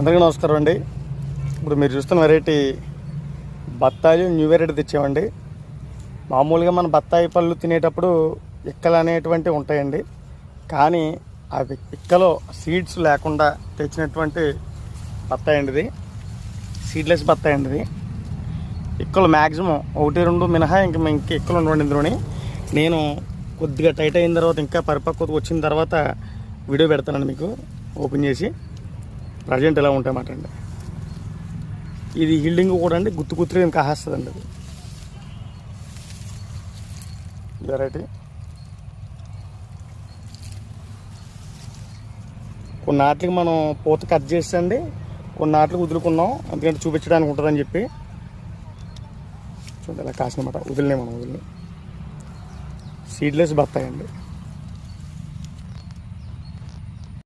అందరికీ నమస్కారం అండి. ఇప్పుడు మీరు చూస్తున్న వెరైటీ బత్తాయి న్యూ వెరైటీ తెచ్చామండి. మామూలుగా మన బత్తాయి పళ్ళు తినేటప్పుడు ఇక్కలు అనేటువంటివి ఉంటాయండి. కానీ అవి ఇక్కలో సీడ్స్ లేకుండా తెచ్చినటువంటి బత్తాయి అండి ఇది సీడ్లెస్ బత్తాయి అండి ఇది ఇక్కలు మ్యాక్సిమం ఒకటి రెండు మినహా ఇంక ఇంక ఇక్కలు ఉండవండి ఇందులోని. నేను కొద్దిగా టైట్ అయిన తర్వాత ఇంకా పరిపక్వత వచ్చిన తర్వాత వీడియో పెడతానండి మీకు. ఓపెన్ చేసి ప్రజెంట్ ఎలా ఉంటాయన్నమాట అండి. ఇది హీల్డింగ్ కూడా అండి గుత్తు గుత్తుగా ఇంకా కాసేస్తుందండి అది. వెరైటీ కొన్ని ఆటలకి మనం పూత కట్ చేసండి కొన్ని ఆటలకు వదులుకున్నాం ఎందుకంటే చూపించడానికి ఉంటుందని చెప్పి. చూడండి ఇలా కాసినమాట వదిలినాయి మనం వదిలినాయి. సీడ్లెస్ బత్తాయండి